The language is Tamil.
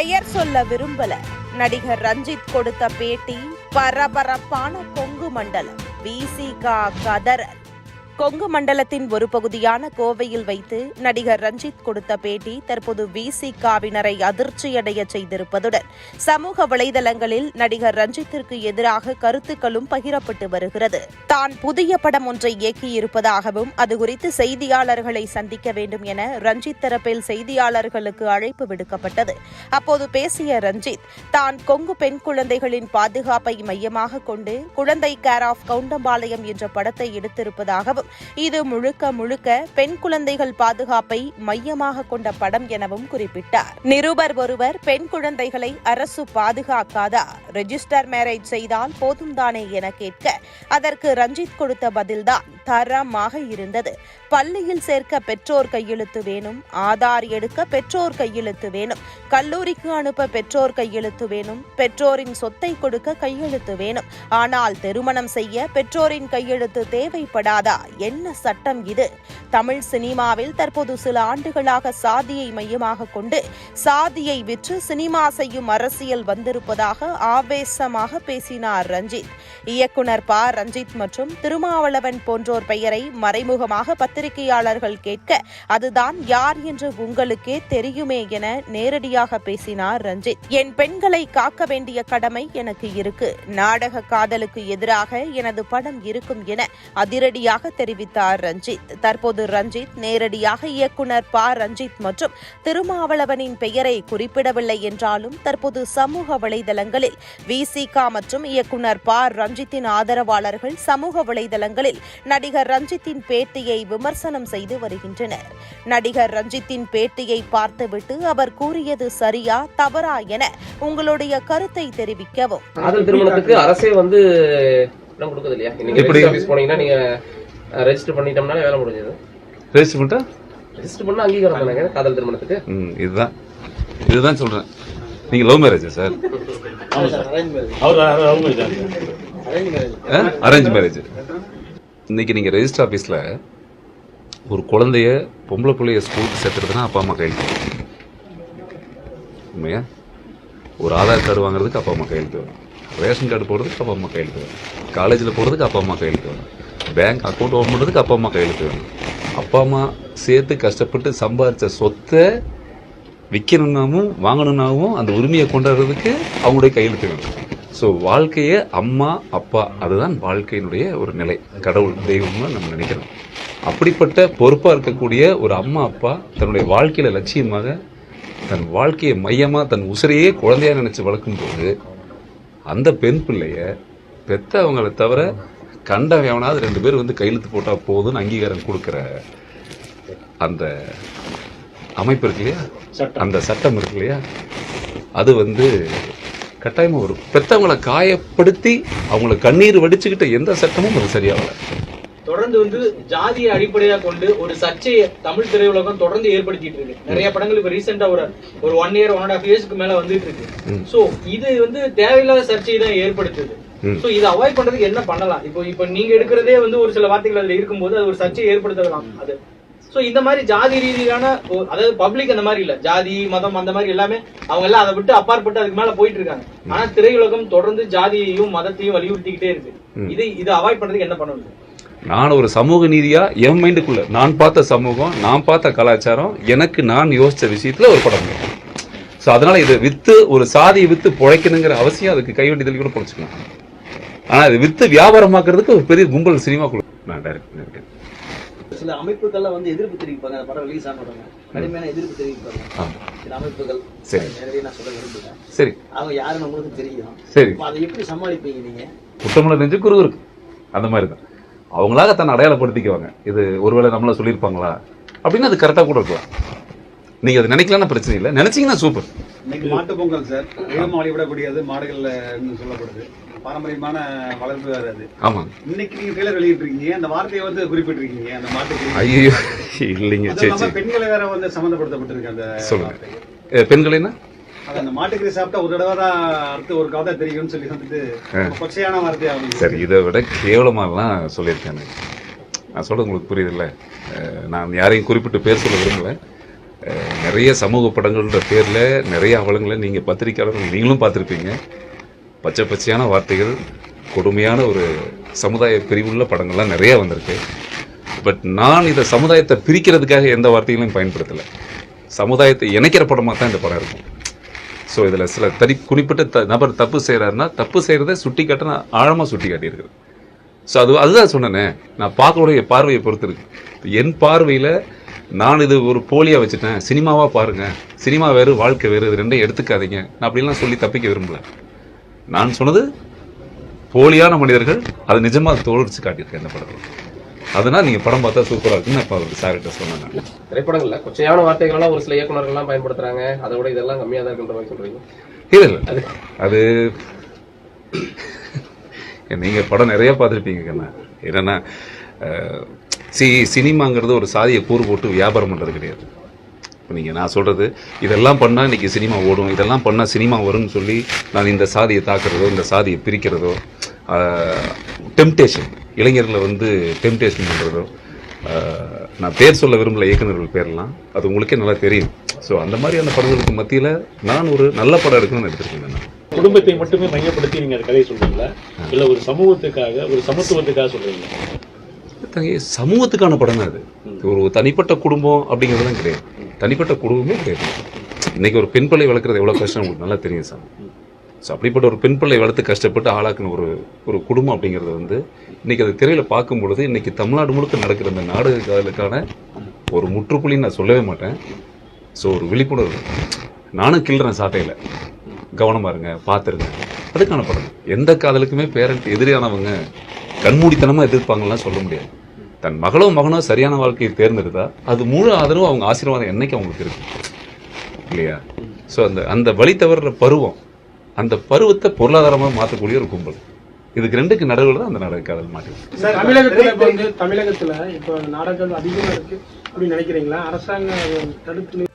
பெயர் சொல்ல விரும்பல. நடிகர் ரஞ்சித் கொடுத்த பேட்டி பரபரப்பான கொங்கு மண்டலம். விசிகா கதறல். கொங்கு மண்டலத்தின் ஒரு பகுதியான கோவையில் வைத்து நடிகர் ரஞ்சித் கொடுத்த பேட்டி தற்போது விசிகாவினரை அதிர்ச்சியடைய செய்திருப்பதுடன் சமூக வலைதளங்களில் நடிகர் ரஞ்சித்திற்கு எதிராக கருத்துக்களும் பகிரப்பட்டு வருகிறது. தான் புதிய படம் ஒன்றை இயக்கியிருப்பதாகவும் அது குறித்து செய்தியாளர்களை சந்திக்க வேண்டும் என ரஞ்சித் தரப்பில் செய்தியாளர்களுக்கு அழைப்பு விடுக்கப்பட்டது. அப்போது பேசிய ரஞ்சித் தான் கொங்கு பெண் குழந்தைகளின் பாதுகாப்பை மையமாக கொண்டு குழந்தை கேர் ஆஃப் கவுண்டம்பாளையம் என்ற படத்தை எடுத்திருப்பதாகவும் இது முழுக்க முழுக்க பெண் குழந்தைகள் பாதுகாப்பை மையமாக கொண்ட படம் எனவும் குறிப்பிட்டார். நிருபர் ஒருவர் பெண் குழந்தைகளை அரசு பாதுகாக்காதா? ரெஜிஸ்டர் மேரேஜ் செய்தால் போதும் தானே என கேட்க அதற்கு ரஞ்சித் கொடுத்த பதில்தான் தரமாக இருந்தது. பள்ளியில் சேர்க்க பெற்றோர் கையெழுத்து வேணும் ஆதார் எடுக்க பெற்றோர் கையெழுத்து வேணும் கல்லூரிக்கு அனுப்ப பெற்றோர் கையெழுத்து வேணும் பெற்றோரின் சொத்தை கொடுக்க கையெழுத்து வேணும். ஆனால் திருமணம் செய்ய பெற்றோரின் கையெழுத்து தேவைப்படாதா என்ன சட்டம் இது? தமிழ் சினிமாவில் தற்போது சில ஆண்டுகளாக சாதியை மையமாக கொண்டு சாதியை விற்று சினிமா செய்யும் அரசியல் வந்திருப்பதாக ஆவேசமாக பேசினார் ரஞ்சித். இயக்குனர் ப. ரஞ்சித் மற்றும் திருமாவளவன் போன்றோர் பெயரை மறைமுகமாக பத்திரிகையாளர்கள் கேட்க அதுதான் யார் என்று உங்களுக்கே தெரியுமே என நேரடியாக பேசினார் ரஞ்சித். என் பெண்களை காக்க வேண்டிய கடமை எனக்கு இருக்கு. நாடக காதலுக்கு எதிராக எனது படம் இருக்கும் என அதிரடியாக தெரிவித்தார் ரஞ்சித். தற்போது ரஞ்சித் நேரடியாக இயக்குனர் ப. ரஞ்சித் மற்றும் திருமாவளவனின் பெயரை குறிப்பிடவில்லை என்றாலும் தற்போது சமூக வலைதளங்களில் விசிகா மற்றும் இயக்குனர் ப. ரஞ்சித்தின் ஆதரவாளர்கள் சமூக வலைதளங்களில் நடிகர் ரஞ்சித்தின் பேட்டியை விமர்சனம் செய்து வருகின்றனர். நடிகர் ரஞ்சித்தின் பேட்டியை பார்த்துவிட்டு அவர் கூறியது சரியா தவறா என உங்களுடைய கருத்தை தெரிவிக்கவும். அரசே வந்து இடம் கொடுக்குது இல்லையா நீங்க போனீங்கன்னா நீங்க ரெஜிஸ்டர் பண்ணிட்டோம்னாலே வேலை முடிஞ்சது. ரெஜிஸ்டர் பண்ணிட்டா? ரெஜிஸ்டர் பண்ணா அங்கீகாரம் தானேங்க காதல் திருமணத்துக்கு. ம் இதுதான். இதுதான் சொல்றேன். நீங்க லவ் மேரேஜா சார்? அரேஞ்ச் மேரேஜ் இன்னைக்கு நீங்க ரெஜிஸ்டர் ஆபீஸ்ல ஒரு குழந்தைய பொம்பளை பிள்ளைய ஸ்கூலுக்கு சேர்த்துறதுனா அப்பா அம்மா கையெழுத்து. உண்மையா? ஒரு ஆதார் கார்டு வாங்குறதுக்கு அப்பா அம்மா கையெழுத்து வேணும் ரேஷன் கார்டு போடுறதுக்கு அப்பா அம்மா கையெழுத்து வேணும் காலேஜில் போடுறதுக்கு அப்பா அம்மா கையெழுத்து வேணும் பேங்க் அக்கௌண்ட் ஓப்பன் பண்ணுறதுக்கு அப்பா அம்மா கையெழுத்து வேணும் அப்பா அம்மா சேர்த்து கஷ்டப்பட்டு சம்பாதிச்ச சொத்தை விற்கணுன்னாவும் வாங்கணுன்னாவும் அந்த உரிமையை கொண்டாடுறதுக்கு அவங்களுடைய கையெழுத்து வேணும் ஸோ வாழ்க்கையை அம்மா அப்பா அதுதான் வாழ்க்கையினுடைய ஒரு நிலை. கடவுள் தெய்வம்னு நம்ம நினைக்கிறோம். அப்படிப்பட்ட பொறுப்பாக இருக்கக்கூடிய ஒரு அம்மா அப்பா தன்னுடைய வாழ்க்கையில் லட்சியமாக தன் வாழ்க்கையை மையமாக தன் உசிரையே குழந்தையாக நினச்சி வளர்க்கும்போது அந்த பெண் பிள்ளைய பெத்தவங்களை தவிர கண்டவன் எவனாவது ரெண்டு பேர் வந்து கையெழுத்து போட்டா போதும்னு அங்கீகாரம் கொடுக்கிற அந்த அமைப்பு இருக்கு இல்லையா? அந்த சட்டம் இருக்கு இல்லையா? அது வந்து கட்டாயமா வரும். பெத்தவங்களை காயப்படுத்தி அவங்கள கண்ணீர் வடிச்சுக்கிட்ட எந்த சட்டமும் அது சரியாகல தொடர்ந்து வந்து ஜாதியை அடிப்படையா கொண்டு ஒரு சர்ச்சையை தமிழ் திரையுலகம் தொடர்ந்து ஏற்படுத்திட்டு இருக்கு. நிறைய படங்கள் இப்ப ரீசெண்டா ஒரு ஒரு one year one and half இயர்ஸ்க்கு மேல வந்துட்டு இருக்கு. சோ இது வந்து தேவையில்லாத சர்ச்சையை தான் ஏற்படுத்துது. சோ இதை அவாய்ட் பண்றதுக்கு என்ன பண்ணலாம்? இப்போ இப்போ நீங்க எடுக்கிறதே வந்து ஒரு சில வார்த்தைகள் அதுல இருக்கும்போது அது ஒரு சர்ச்சையை ஏற்படுத்தலாம் அது. சோ இந்த மாதிரி ஜாதி ரீதியிலான ஒரு- அதாவது பப்ளிக் அந்த மாதிரி இல்ல. ஜாதி மதம் அந்த மாதிரி எல்லாமே அவங்க எல்லாம் அதை விட்டு அப்பாற்பட்டு அதுக்கு மேல போயிட்டு இருக்காங்க. ஆனா திரையுலகம் தொடர்ந்து ஜாதியையும் மதத்தையும் வலியுறுத்திக்கிட்டே இருக்கு. இது இதை அவாய்ட் பண்றதுக்கு என்ன பண்ணணும் நான் ஒரு சமூக நீதியா? என் மைண்டுக்குள்ள. நான் பார்த்த சமூகம் நான் பார்த்த கலாச்சாரம் எனக்கு நான் யோசிச்ச விஷயத்துல ஒரு படம் ஸோ அதனால இதை வித்து ஒரு சாதியை வித்து பிழைக்கணுங்கிற அவசியம் அதுக்கு கைவண்டிதல் கூட பிழைச்சிக்கலாம் ஆனா இது வித்து வியாபாரமாக்குறதுக்கு ஒரு பெரிய கும்பல் சினிமாக்குள்ள நான் டைரக்ட் பண்ணியிருக்கேன் சில அமைப்புகள்லாம் வந்து எதிர்ப்பு தெரிவிப்பாங்க. அந்த படம் ரிலீஸ் ஆன உடனே. கடுமையான எதிர்ப்பு தெரிவிப்பாங்க. சில அமைப்புகள். சரி. நிறைய நான் சொல்ல விரும்புகிறேன். சரி. அவங்க யாருன்னு உங்களுக்கு தெரியும். சரி. அதை எப்படி சமாளிப்பீங்க நீங்க? குற்றமுள்ள நெஞ்சு குரு இருக்கு. அந்த மாதிரி தான். அவங்களாக தன்னை அடையாளப்படுத்திக்குவாங்க. இது ஒருவேளை நம்மள சொல்லியிருப்பாங்களா? அப்படின்னு அது கரெக்டாக கூட இருக்கலாம். நீங்க அது நினைக்கலன்னா பிரச்சனை இல்லை. நினைச்சீங்கன்னா சூப்பர் இன்னைக்கு மாட்டு பொங்கல் சார். வேகமா வழிபடக்கூடியது மாடுகள்ல சொல்லப்படுது. பாரம்பரியமான வளர்ப்பு வேற அது. ஆமாங்க. இன்னைக்கு நீங்க ட்ரெய்லர் வெளியிட்டு இருக்கீங்க அந்த வார்த்தையை வந்து குறிப்பிட்டிருக்கீங்க. அந்த மாட்டுக்கு ஐயோ இல்லைங்க சரி சரி பெண்களை வேற வந்து சம்மந்தப்படுத்தப்பட்டிருக்கு அந்த சொல்லுங்க. வார்த்தை. அஹ் பெண்கள் என்ன அது அந்த மாட்டுக்கறி சாப்பிட்டா ஒரு தடவை தான் அடுத்து ஒரு கதை தெரியும்னு சொல்லி வந்துட்டு ரொம்ப கொச்சையான வார்த்தையா வந்து சரி இதை விட கேவலமாலாம் சொல்லியிருக்கேன். நான் சொல்றது உங்களுக்கு புரியுதுல்ல. நான் யாரையும் குறிப்பிட்டு பேர் சொல்ல விரும்பல. நிறைய சமூக படங்கள்ன்ற பேரில் நிறைய அவலங்களை நீங்கள் பத்திரிக்கையாளர்கள் நீங்களும் பார்த்துருப்பீங்க. பச்சை பச்சையான வார்த்தைகள் கொடுமையான ஒரு சமுதாய பிரிவுள்ள படங்கள்லாம் நிறைய வந்திருக்கு. பட் நான் இதை சமுதாயத்தை பிரிக்கிறதுக்காக எந்த வார்த்தைகளையும் பயன்படுத்தலை. சமுதாயத்தை இணைக்கிற படமாக தான் இந்த படம் இருக்கும். ஸோ இதில் சில தனி குறிப்பிட்ட த நபர் தப்பு செய்கிறாருன்னா தப்பு செய்கிறத சுட்டி காட்ட நான் ஆழமாக சுட்டி காட்டியிருக்கிறேன் ஸோ அது அதுதான் சொன்னேனே. நான் பார்க்கக்கூடிய பார்வையை பொறுத்து இருக்கு. என் பார்வையில் நான் இது ஒரு போலியாக வச்சுட்டேன். சினிமாவாக பாருங்கள் சினிமா வேறு வாழ்க்கை வேறு இது ரெண்டையும் எடுத்துக்காதீங்க. நான் அப்படிலாம் சொல்லி தப்பிக்க விரும்பலை. நான் சொன்னது போலியான மனிதர்கள் அதை நிஜமாக தோல்விச்சு காட்டியிருக்கேன் இந்த படத்தில். அதனால் நீங்கள் படம் பார்த்தா சூப்பராக இருக்குன்னு இப்போ அவருக்கு சார்கிட்ட சொன்னேன் நான். திரைப்படங்கள்ல கொச்சையான வார்த்தைகள்லாம் ஒரு சில இயக்குனர்கள்லாம் பயன்படுத்துறாங்க. அதை விட இதெல்லாம் கம்மியா தான் இருக்குன்ற மாதிரி இல்லை இல்லை. அது நீங்கள் படம் நிறைய பார்த்துருப்பீங்க கண்ணா. என்னென்னா சி சினிமாங்கிறது ஒரு சாதியை கூறு போட்டு வியாபாரம் பண்ணுறது கிடையாது. இப்போ நீங்கள் நான் சொல்கிறது இதெல்லாம் பண்ணால் இன்றைக்கி சினிமா ஓடும். இதெல்லாம் பண்ணால் சினிமா வரும்னு சொல்லி நான் இந்த சாதியை தாக்குறதோ இந்த சாதியை பிரிக்கிறதோ டெம்டேஷன் இளைஞர்களை வந்து டெம்டேஷன் பண்ணுறதோ நான் பேர் சொல்ல விரும்பல இயக்குனர்கள் பேர்லாம் அது உங்களுக்கே நல்லா தெரியும். ஸோ அந்த மாதிரியான படங்களுக்கு மத்தியில் நான் ஒரு நல்ல படம் எடுக்கணும்னு எடுத்திருக்கேன் நான். குடும்பத்தை மட்டுமே மையப்படுத்தி நீங்க அந்த கதையை சொல்றீங்களா? இல்ல ஒரு சமூகத்துக்காக ஒரு சமத்துவத்துக்காக சொல்றீங்களா? தங்கி சமூகத்துக்கான படம் தான் அது ஒரு தனிப்பட்ட குடும்பம் அப்படிங்கிறதுலாம் கிடையாது. தனிப்பட்ட குடும்பமே கிடையாது. இன்னைக்கு ஒரு பெண் பிள்ளை வளர்க்குறது எவ்வளோ கஷ்டம் உங்களுக்கு நல்லா தெரியும் சார். ஸோ அப்படிப்பட்ட ஒரு பெண் பிள்ளை வளர்த்து கஷ்டப்பட்டு ஆளாக்குன ஒரு ஒரு குடும்பம் அப்படிங்கிறது வந்து இன்னைக்கு அது திரையில் பார்க்கும் பொழுது இன்னைக்கு தமிழ்நாடு முழுக்க நடக்கிற இந்த நாடுகளுக்கான காதலுக்கான ஒரு முற்றுப்புள்ளின்னு நான் சொல்லவே மாட்டேன். ஸோ ஒரு விழிப்புணர்வு. நானும் கிள்றேன் சாட்டையில். கவனமா இருங்க பார்த்துருங்க அதுக்கான படம். எந்த காதலுக்குமே பேரண்ட் எதிரியானவங்க கண்மூடித்தனமாக எதிர்ப்பாங்கலாம் சொல்ல முடியாது. தன் மகளோ மகனோ சரியான வாழ்க்கையை தேர்ந்தெடுத்தா அது முழு ஆதரவு அவங்க ஆசீர்வாதம் என்னைக்கு அவங்களுக்கு இருக்கு. இல்லையா? ஸோ அந்த அந்த வழி தவறுற பருவம் அந்த பருவத்தை பொருளாதாரமாக மாற்றக்கூடிய ஒரு கும்பல். இதுக்கு ரெண்டுக்கு நடுவில் தான் அந்த நாடக காதல் மாட்டி தமிழகத்தில் இப்போ வந்து தமிழகத்துல இப்போ நாடகங்கள் அதிகமாக இருக்கு அப்படின்னு நினைக்கிறீங்களா? அரசாங்கம் தடுத்து